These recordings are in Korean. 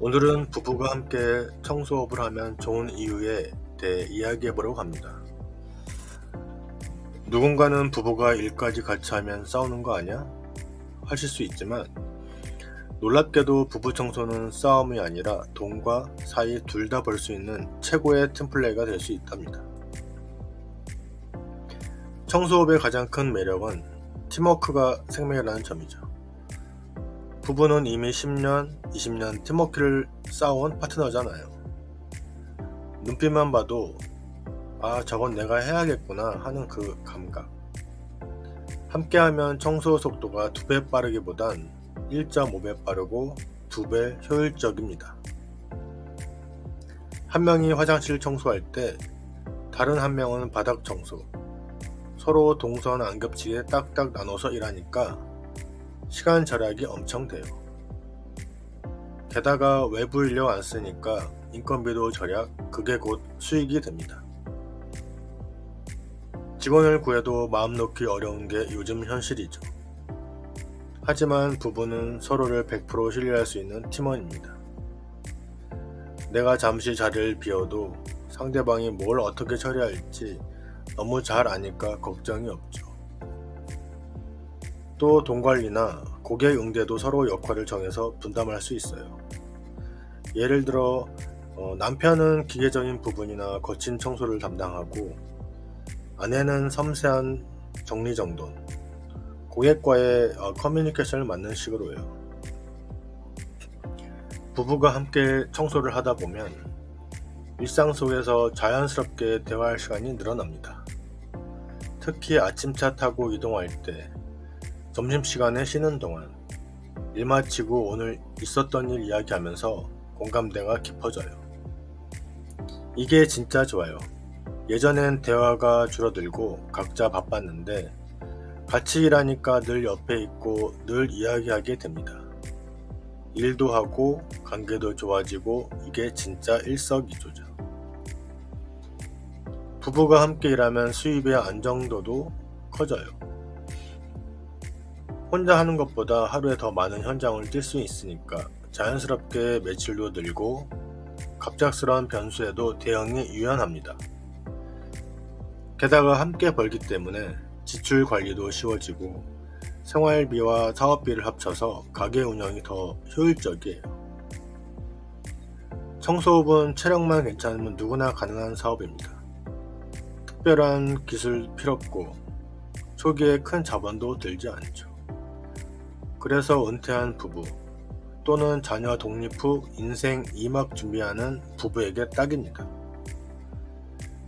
오늘은 부부가 함께 청소업을 하면 좋은 이유에 대해 이야기해 보려고 합니다. 누군가는 부부가 일까지 같이 하면 싸우는 거 아니야? 하실 수 있지만 놀랍게도 부부 청소는 싸움이 아니라 돈과 사이 둘 다 벌 수 있는 최고의 템플레이가 될 수 있답니다. 청소업의 가장 큰 매력은 팀워크가 생명이라는 점이죠. 부부는 이미 10년, 20년 팀워크를 쌓아온 파트너잖아요. 눈빛만 봐도 아 저건 내가 해야겠구나 하는 그 감각. 함께하면 청소 속도가 2배 빠르기보단 1.5배 빠르고 2배 효율적입니다. 한 명이 화장실 청소할 때 다른 한 명은 바닥 청소, 서로 동선 안 겹치게 딱딱 나눠서 일하니까 시간 절약이 엄청 돼요. 게다가 외부 인력 안 쓰니까 인건비도 절약, 그게 곧 수익이 됩니다. 직원을 구해도 마음 놓기 어려운 게 요즘 현실이죠. 하지만 부부는 서로를 100% 신뢰할 수 있는 팀원입니다. 내가 잠시 자리를 비워도 상대방이 뭘 어떻게 처리할지 너무 잘 아니까 걱정이 없죠. 또 돈 관리나 고객 응대도 서로 역할을 정해서 분담할 수 있어요. 예를 들어 어, 남편은 기계적인 부분이나 거친 청소를 담당하고 아내는 섬세한 정리정돈, 고객과의 어, 커뮤니케이션을 맡는 식으로요. 부부가 함께 청소를 하다 보면 일상 속에서 자연스럽게 대화할 시간이 늘어납니다. 특히 아침차 타고 이동할 때, 점심시간에 쉬는 동안, 일 마치고 오늘 있었던 일 이야기하면서 공감대가 깊어져요. 이게 진짜 좋아요. 예전엔 대화가 줄어들고 각자 바빴는데 같이 일하니까 늘 옆에 있고 늘 이야기하게 됩니다. 일도 하고 관계도 좋아지고 이게 진짜 일석이조죠. 부부가 함께 일하면 수입의 안정도도 커져요. 혼자 하는 것보다 하루에 더 많은 현장을 뛸 수 있으니까 자연스럽게 매출도 늘고 갑작스러운 변수에도 대응이 유연합니다. 게다가 함께 벌기 때문에 지출 관리도 쉬워지고 생활비와 사업비를 합쳐서 가게 운영이 더 효율적이에요. 청소업은 체력만 괜찮으면 누구나 가능한 사업입니다. 특별한 기술 필요 없고 초기에 큰 자본도 들지 않죠. 그래서 은퇴한 부부 또는 자녀 독립 후 인생 2막 준비하는 부부에게 딱입니다.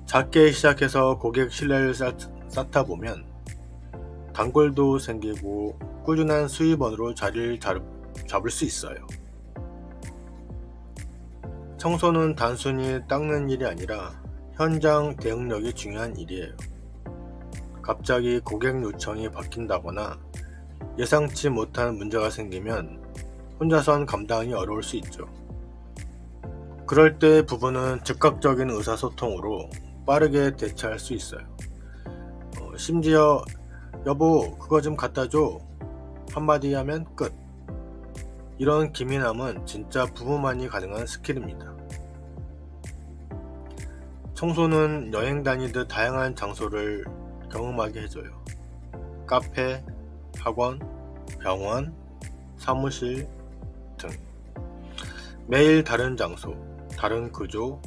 작게 시작해서 고객 신뢰를 쌓다 보면 단골도 생기고 꾸준한 수입원으로 자리를 잡을 수 있어요. 청소는 단순히 닦는 일이 아니라 현장 대응력이 중요한 일이에요. 갑자기 고객 요청이 바뀐다거나 예상치 못한 문제가 생기면 혼자선 감당이 어려울 수 있죠. 그럴 때 부부는 즉각적인 의사소통으로 빠르게 대처할 수 있어요. 어, 심지어 여보 그거 좀 갖다 줘 한마디 하면 끝. 이런 기민함은 진짜 부부만이 가능한 스킬입니다. 청소는 여행 다니듯 다양한 장소를 경험하게 해줘요. 카페, 학원, 병원, 사무실 등 매일 다른 장소, 다른 구조,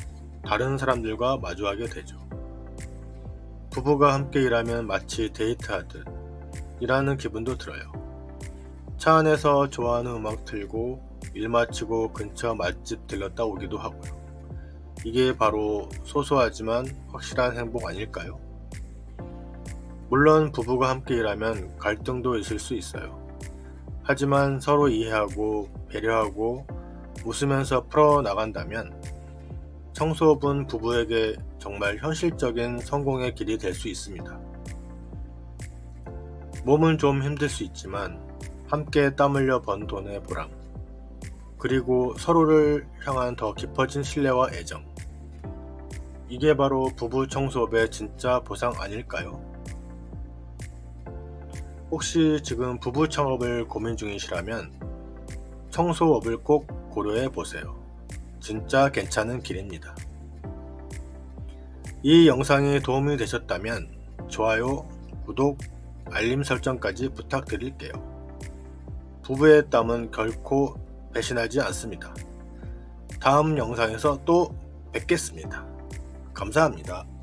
다른 사람들과 마주하게 되죠. 부부가 함께 일하면 마치 데이트하듯 일하는 기분도 들어요. 차 안에서 좋아하는 음악 틀고 일 마치고 근처 맛집 들렀다 오기도 하고요. 이게 바로 소소하지만 확실한 행복 아닐까요? 물론 부부가 함께 일하면 갈등도 있을 수 있어요. 하지만 서로 이해하고 배려하고 웃으면서 풀어 나간다면 청소업은 부부에게 정말 현실적인 성공의 길이 될 수 있습니다. 몸은 좀 힘들 수 있지만 함께 땀 흘려 번 돈의 보람, 그리고 서로를 향한 더 깊어진 신뢰와 애정. 이게 바로 부부 청소업의 진짜 보상 아닐까요? 혹시 지금 부부 창업을 고민 중이시라면 청소업을 꼭 고려해 보세요. 진짜 괜찮은 길입니다. 이 영상이 도움이 되셨다면 좋아요, 구독, 알림 설정까지 부탁드릴게요. 부부의 땀은 결코 배신하지 않습니다. 다음 영상에서 또 뵙겠습니다. 감사합니다.